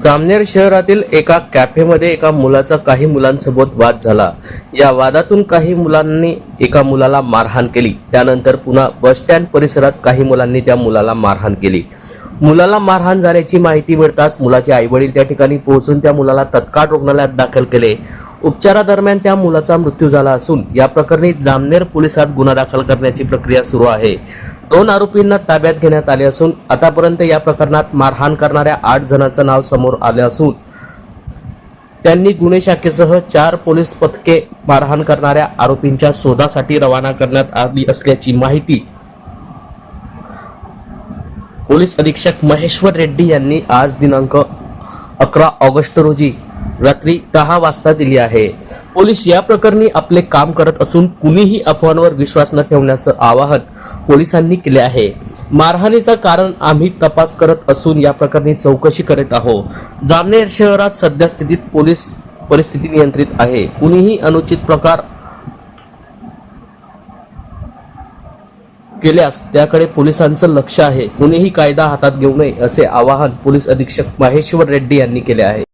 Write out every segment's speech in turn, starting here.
जामनेर शहरातील एका कॅफेमध्ये एका मुलाचा काही मुलांसोबत वाद झाला. या वादातून काही मुलांनी एका मुलाला मारहाण केली. त्यानंतर पुन्हा बस स्टँड परिसरात काही मुलांनी त्या मुलाला मारहाण केली. मुलाला मारहाण झाल्याची माहिती मिळताच मुलाचे आईवडील त्या ठिकाणी पोहोचून त्या मुलाला तत्काळ रुग्णालयात दाखल केले. उपचारादरम्यान त्या मुलाचा मृत्यू झाला असून या प्रकरणी जामनेर पोलिसात गुन्हा दाखल करण्याची प्रक्रिया सुरू आहे. दोन आरोपींना ताब्यात घेण्यात आले असून आतापर्यंत या प्रकरणात मारहाण करणाऱ्या आठ जणांचं नाव समोर आले असून त्यांनी गुन्हे शाखेसह चार पोलीस पथके मारहाण करणाऱ्या आरोपींच्या शोधासाठी रवाना करण्यात आली असल्याची माहिती पोलीस अधीक्षक महेश्वर रेड्डी यांनी आज दिनांक अकरा ऑगस्ट रोजी रात्री दहा वाजता दिली आहे. पोलीस या प्रकरणी आपले काम करत असून कुणीही अफवांवर विश्वास न ठेवण्याचं आवाहन पोलिसांनी केले आहे. मारहाणीचं कारण आम्ही तपास करत असून या प्रकरणी चौकशी करत आहोत. जामनेर शहरात सध्या स्थितीत पोलीस परिस्थिती नियंत्रित आहे. कुणीही अनुचित प्रकार केल्यास त्याकडे पोलिसांचं लक्ष आहे. कुणीही कायदा हातात घेऊ नये असे आवाहन पोलीस अधीक्षक महेश्वर रेड्डी यांनी केले आहे.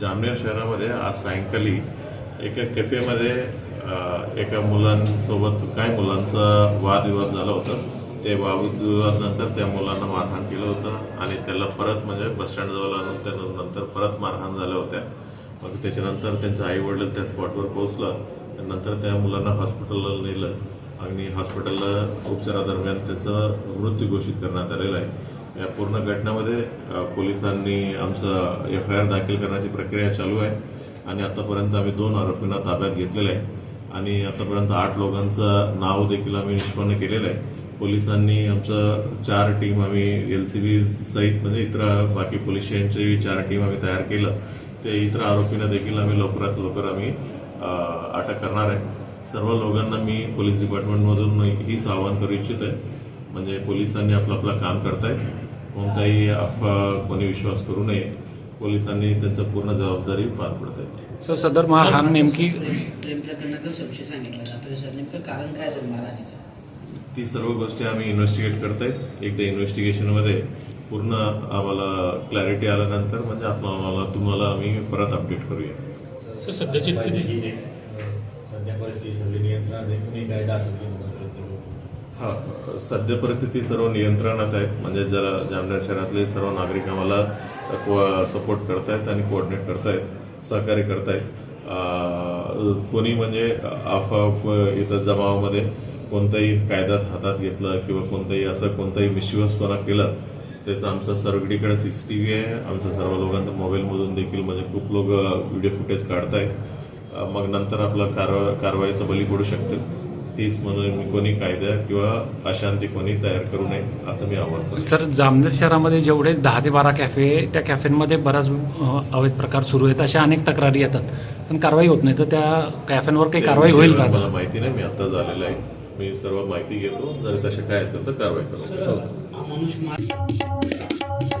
जामनेर शहरामध्ये आज सायंकाली एका कॅफेमध्ये एका मुलांसोबत काही मुलांचा वादविवाद झाला होता. ते वादविवादनंतर त्या मुलांना मारहाण केलं होतं आणि त्याला परत म्हणजे बसस्टँडजवळ आणून त्यानंतर परत मारहाण झाल्या होत्या. मग त्याच्यानंतर त्यांचं आई वडील त्या स्पॉटवर पोहोचलं. त्यानंतर त्या मुलांना हॉस्पिटलला नेलं आणि हॉस्पिटलला उपचारादरम्यान त्याचा मृत्यू घोषित करण्यात आलेला आहे. या पूर्ण घटनेमध्ये पोलिसांनी आमचं एफ आय आर दाखल करण्याची प्रक्रिया चालू आहे आणि आतापर्यंत आम्ही दोन आरोपींना ताब्यात घेतलेलं आहे. आणि आतापर्यंत आठ लोकांचं नाव देखील आम्ही निष्पन्न केलेलं आहे. पोलिसांनी आमचं चार टीम आम्ही एल सी बी सहित म्हणजे इतर बाकी पोलीस स्टेशनची चार टीम आम्ही तयार केलं. ते इतर आरोपींना देखील आम्ही लवकरात लवकर आम्ही अटक करणार आहे. सर्व लोकांना मी पोलीस डिपार्टमेंटमधून हीच आवाहन करू इच्छित आहे म्हणजे पोलिसांनी आपलं आपलं काम करतायत. कोणताही अफवा कोणी विश्वास करू नये पोलिसांनी त्यांचं पूर्ण जबाबदारी पार पडत. आहे सर सदर मारहाण नेमकी प्रेमप्रकरणाचा संशय सांगितला जातोय सर. नेमकं कारण काय मारहाणीचं ती सर्व गोष्टी आम्ही इन्व्हेस्टिगेट करतायत एकदा इन्व्हेस्टिगेशनमध्ये पूर्ण आम्हाला क्लॅरिटी आल्यानंतर म्हणजे आपण आम्हाला तुम्हाला आम्ही परत अपडेट करूया. सर सध्याची स्थिती सध्या परिस्थिती सगळी नियंत्रणात आहे. कुणी कायदा हा सध्या परिस्थिती सर्व नियंत्रणात आहे. म्हणजे जरा जामनेर शहरातले सर्व नागरिक आम्हाला सपोर्ट करतायत आणि कोऑर्डिनेट करतायत सहकार्य करतायत. कोणी म्हणजे अफवा इथं जमावामध्ये कोणताही कायद्यात हातात घेतलं किंवा कोणताही असं कोणताही मिश्युअसपणा केला त्याचं आमचं सर्वकडीकडे व्ही आहे. आमचं सर्व लोकांचं मोबाईलमधून देखील म्हणजे खूप लोक व्हिडिओ फुटेज काढतायत. मग नंतर आपलं कारवा कारवाईचा बली पडू शकते. तीच म्हणून मी कोणी कायदा किंवा अशांती कोणी तयार करू नये असं मी आवाहन करतो सर जामनेर शहरामध्ये जेवढे दहा ते बारा कॅफे त्या कॅफेंमध्ये बराच अवैध प्रकार सुरू आहेत अशा अनेक तक्रारी येतात पण कारवाई होत नाही तर त्या कॅफेंवर काही कारवाई होईल का मला माहिती नाही मी आता झालेलं आहे मी सर्व माहिती घेतो जर तसे काय असेल तर कारवाई करू सर अमानुष मार